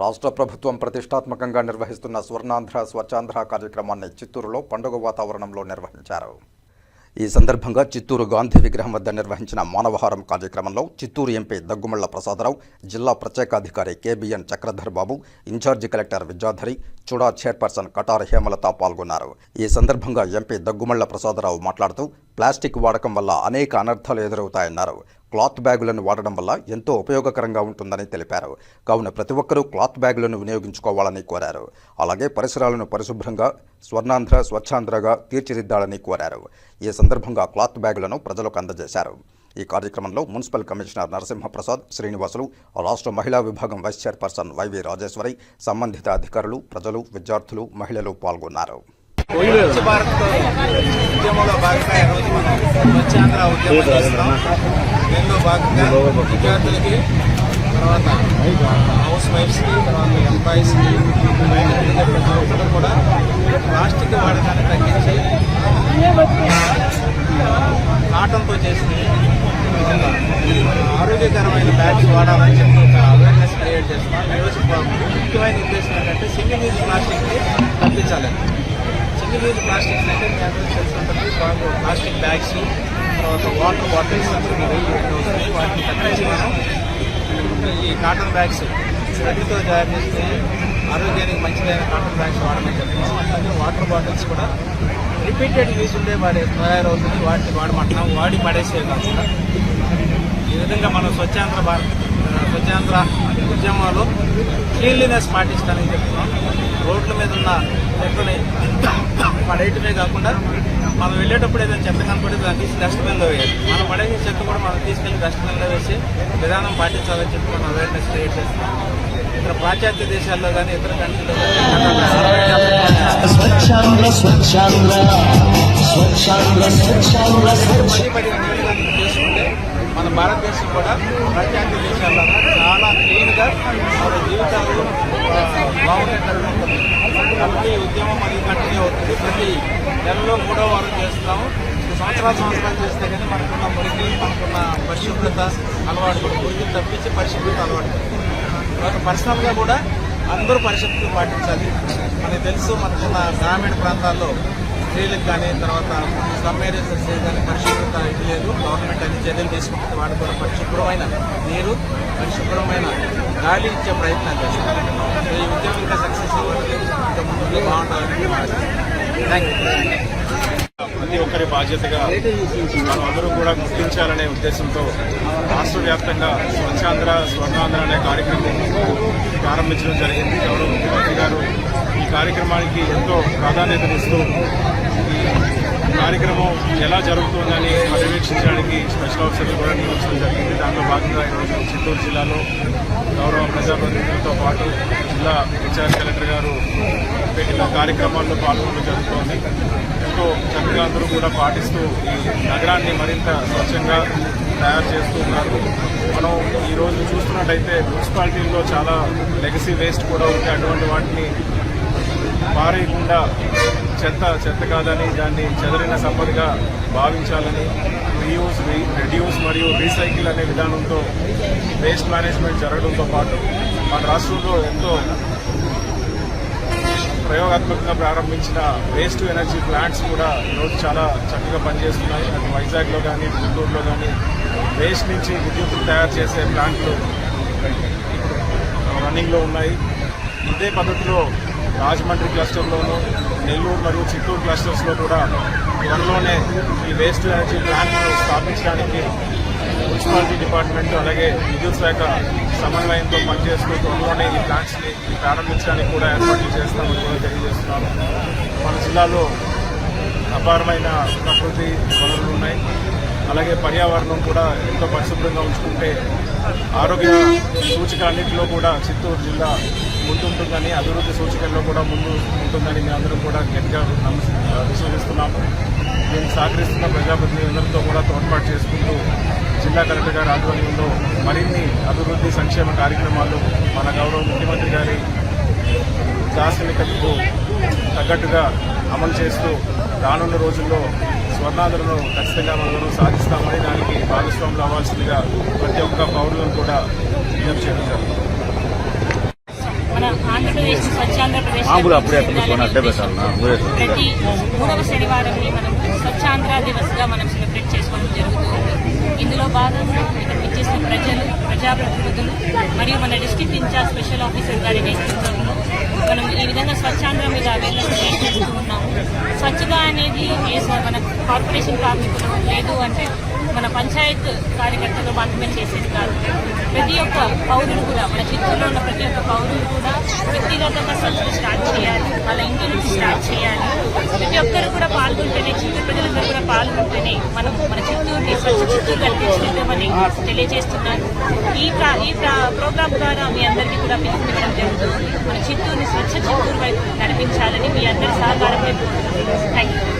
రాష్ట్ర ప్రభుత్వం ప్రతిష్టాత్మకంగా నిర్వహిస్తున్న స్వర్ణాంధ్ర స్వచ్ఛాంధ్ర కార్యక్రమాన్ని చిత్తూరులో పండుగ వాతావరణంలో నిర్వహించారు. ఈ సందర్భంగా చిత్తూరు గాంధీ విగ్రహం వద్ద నిర్వహించిన మానవహారం కార్యక్రమంలో చిత్తూరు ఎంపీ దగ్గుమళ్ళ ప్రసాదరావు జిల్లా ప్రత్యేకాధికారి KBN Chakradhar Babu incharge collector Vidyadhari CHUDA chairperson Katar Hemalatha పాల్గొన్నారు. ఈ సందర్భంగా ఎంపీ దగ్గుమళ్ళ ప్రసాదరావు మాట్లాడుతూ ప్లాస్టిక్ వాడకం వల్ల అనేక అనర్థాలు ఎదురవుతాయన్నారు. క్లాత్ బ్యాగులను వాడడం వల్ల ఎంతో ఉపయోగకరంగా ఉంటుందని తెలిపారు. కావున ప్రతి ఒక్కరూ క్లాత్ బ్యాగులను వినియోగించుకోవాలని కోరారు. అలాగే పరిసరాలను పరిశుభ్రంగా స్వర్ణాంధ్ర స్వచ్ఛాంధ్రగా తీర్చిదిద్దాలని కోరారు. ఈ సందర్భంగా క్లాత్ బ్యాగులను ప్రజలకు అందజేశారు. ఈ కార్యక్రమంలో మున్సిపల్ కమిషనర్ నరసింహప్రసాద్ శ్రీనివాసులు రాష్ట్ర మహిళా విభాగం వైస్ చైర్పర్సన్ వైవి రాజేశ్వరి సంబంధిత అధికారులు ప్రజలు విద్యార్థులు మహిళలు పాల్గొన్నారు. స్వచ్ఛ భారత్ ఉద్యమంలో భాగంగా ఈరోజు మనం స్వచ్ఛాంధ్ర ఉద్యమం చేస్తున్నాం దీనిలో భాగంగా విద్యార్థులకి తర్వాత హౌస్ వైఫ్స్కి తర్వాత ఎంప్లాయీస్కి ప్రతి ఒక్కరు కూడా ప్లాస్టిక్ వాడకాన్ని తగ్గించి కాటన్తో చేసిన ఆరోగ్యకరమైన బ్యాగ్స్ వాడాలని చెప్పి ఒక అవేర్నెస్ క్రియేట్ చేస్తున్నాం. ఈరోజు ముఖ్యమైన ఉద్దేశం ఏంటంటే సింగిల్ యూజ్ ప్లాస్టిక్ని తగ్గించాలి సింగిల్ యూజ్ ప్లాస్టిక్స్ అంటే ఉంటుంది ప్లాస్టిక్ బ్యాగ్స్ తర్వాత వాటర్ బాటిల్స్ వాటిని తగ్గించి మనం ఈ కాటన్ బ్యాగ్స్ థ్రెడ్తో తయారు చేస్తే ఆరోగ్యానికి మంచిదైన కాటన్ బ్యాగ్స్ వాడమని చెప్తున్నాం అలాగే వాటర్ బాటిల్స్ కూడా రిపీటెడ్ యూజ్ ఉండే వాడి తయారవుతుంది. వాటిని వాడమంటున్నాం. వాడి పడేసే కాకుండా ఈ విధంగా మనం స్వచ్ఛాంధ్ర భారత్ స్వచ్ఛాంధ్ర ఉద్యమంలో క్లీన్లీనెస్ పాటిస్తానని చెప్తున్నాం. రోడ్ల మీద ఉన్న చెత్తని పడేయటమే కాకుండా మనం వెళ్ళేటప్పుడు ఏదైనా చెత్త కనపడితే దాన్ని తీసి డస్ట్బిన్లో వేయాలి. మనం పడేసే చెత్త కూడా మనం తీసుకెళ్ళి డస్ట్బిన్లో వేసి విధానం పాటించాలని చెప్పి మనం అవేర్నెస్ క్రియేట్ చేస్తున్నాం. ఇతర పాశ్చాత్య దేశాల్లో కానీ ఇతర కంట్రీలో కానీ పది పదిహేను ఏళ్ళు కనుక చేసుకుంటే మన భారతదేశం కూడా పాశ్చాత్య దేశాల్లో చాలా క్లీన్గా మన జీవితాలు ఆ, బాగుండేటట్టు ఉంటుంది. కాబట్టి ఉద్యమం అది కంటిన్యూ అవుతుంది. ప్రతి నెలలో మూడో వారం చేస్తున్నాము. సంవత్సరాల సంవత్సరాలు చేస్తే కానీ మనకున్న మురికి మనకున్న పరిశుభ్రత అలవాటు పడుతుంది మురికి తప్పించి పరిశుభ్రత అలవాటు పడుతుంది పర్సనల్గా కూడా అందరూ పరిశుభ్రత పాటించాలి. మనకు తెలుసు మనకున్న గ్రామీణ ప్రాంతాల్లో స్త్రీలకు కానీ తర్వాత సమ్ ఏరియాస్ కానీ పరిశుభ్రత ఇవ్వలేదు. గవర్నమెంట్ అన్ని చర్యలు తీసుకుంటుంది వాటికి కూడా పరిశుభ్రమైన నీరు పరిశుభ్రమైన గాలి ఇచ్చే ప్రయత్నం చేస్తారు. ఈ ఉద్యమం ఇంకా సక్సెస్ అవ్వాలి ఇంకా ముందు బాగుండాలని థ్యాంక్ యూ ప్రతి ఒక్కరి బాధ్యతగా మనం అందరూ కూడా గుర్తించాలనే ఉద్దేశంతో రాష్ట్ర వ్యాప్తంగా స్వచ్ఛాంధ్ర స్వర్ణాంధ్ర అనే కార్యక్రమం ప్రారంభించడం జరిగింది. గౌరవ ముఖ్యమంత్రి గారు ఈ కార్యక్రమానికి ఎంతో ప్రాధాన్యతనిస్తూ ఈ కార్యక్రమం ఎలా జరుగుతుందని పర్యవేక్షించడానికి స్పెషల్ ఆఫీసర్లు కూడా నియమించడం జరిగింది. దాంట్లో భాగంగా ఈరోజు చిత్తూరు జిల్లాలో గౌరవ ప్రజాప్రతినిధులతో పాటు జిల్లా హెచ్ఆర్ కలెక్టర్ గారు పెట్టిన కార్యక్రమాల్లో పాల్గొనడం జరుగుతోంది. ఎంతో చక్కగా అందరూ కూడా పాటిస్తూ ఈ నగరాన్ని మరింత స్వచ్ఛంగా తయారు చేస్తున్నారు మనం ఈరోజు చూస్తున్నట్టయితే మున్సిపాలిటీల్లో చాలా లెగసీ వేస్ట్ కూడా ఉంది అటువంటి వాటిని పారేయకుండా చెత్త చెత్త కాదని దాన్ని చెదరిన సంపదగా భావించాలని రీయూస్ రెడ్యూస్ మరియు రీసైకిల్ అనే విధానంతో వేస్ట్ మేనేజ్మెంట్ జరగడంతో పాటు మన రాష్ట్రంలో ఎంతో ప్రయోగాత్మకంగా ప్రారంభించిన వేస్ట్ ఎనర్జీ ప్లాంట్స్ కూడా ఈరోజు చాలా చక్కగా పనిచేస్తున్నాయి. అటు వైజాగ్లో కానీ గుంటూరులో కానీ వేస్ట్ నుంచి విద్యుత్ తయారు చేసే ప్లాంట్లు రన్నింగ్లో ఉన్నాయి. ఇదే పద్ధతిలో రాజమండ్రి క్లస్టర్లోను నెల్లూరు మరియు చిత్తూరు క్లస్టర్స్లో కూడా త్వరలోనే ఈ వేస్ట్ ఎనర్జీ ప్లాంట్ స్థాపించడానికి మున్సిపాలిటీ డిపార్ట్మెంట్ అలాగే విద్యుత్ శాఖ సమన్వయంతో పనిచేస్తూ త్వరలోనే ఈ ప్లాంట్స్ని ప్రారంభించడానికి కూడా ఏర్పాట్లు చేస్తామని కూడా తెలియజేస్తున్నాము. మన జిల్లాలో అపారమైన ప్రకృతి వనరులు ఉన్నాయి. అలాగే పర్యావరణం కూడా ఎంతో పరిశుభ్రంగా ఉంచుకుంటే ఆరోగ్య సూచిక అన్నింటిలో కూడా చిత్తూరు జిల్లా ముందుంటుందని అభివృద్ధి సూచికల్లో కూడా ముందు ఉంటుందని మీ అందరం కూడా గట్టిగా విశ్వసిస్తున్నాము. దీనికి సహకరిస్తున్న ప్రజాప్రతినిధులందరితో కూడా తోడ్పాటు చేసుకుంటూ జిల్లా కలెక్టర్ గారి ఆధ్వర్యంలో మరిన్ని అభివృద్ధి సంక్షేమ కార్యక్రమాలు మన గౌరవ ముఖ్యమంత్రి గారి దార్శనికతకు తగ్గట్టుగా అమలు చేస్తూ రానున్న రోజుల్లో స్వర్ణాధులను ఖచ్చితంగా మనం సాధిస్తామని దానికి భాగస్వాములు అవ్వాల్సిందిగా ప్రతి ఒక్క పౌరులను కూడా విజ్ఞప్తి చేయడం జరుగుతుంది ఆంధ్రప్రదేశ్ స్వచ్ఛాంధ్రప్రదేశ్ ప్రతి మూడవ శనివారంని మనం స్వచ్ఛాంధ్ర దివస్గా మనం సెలబ్రేట్ చేసుకోవడం జరుగుతుంది. ఇందులో భాగంగా ఇక్కడ విచ్చేసిన ప్రజలు ప్రజాప్రతినిధులు మరియు మన డిస్ట్రిక్ట్ ఇన్ఛార్జ్ స్పెషల్ ఆఫీసర్ గారి నేతృత్వంలో మనం ఈ విధంగా స్వచ్ఛాంధ్ర మీద అవేర్నెస్ కార్పొరేషన్ కార్మికులు లేదు అంటే మన పంచాయత్ కార్యకర్తలు మాత్రమే చేసేది కాదు. ప్రతి ఒక్క పౌరులు కూడా మన చిత్తూరులో ఉన్న ప్రతి ఒక్క పౌరులు కూడా వ్యక్తిగతంగా సంస్థలు స్టార్ట్ చేయాలి వాళ్ళ ఇంటి నుంచి స్టార్ట్ చేయాలి. ప్రతి ఒక్కరు కూడా పాల్గొంటేనే చిత్తూరు ప్రజలందరూ కూడా పాల్గొంటేనే మనం మన చిత్తూరుని స్వచ్ఛ చిత్తూరు కల్పించుకుంటామని తెలియజేస్తున్నాను. ఈ ప్రా ఈ ప్రోగ్రామ్ ప్రోగ్రాం ద్వారా మీ అందరికీ కూడా పిలుపునివ్వడం జరుగుతుంది. మన చిత్తూరుని స్వచ్ఛ చిత్తూరు వైపు నడిపించాలని మీ అందరి సహకారం థ్యాంక్ యూ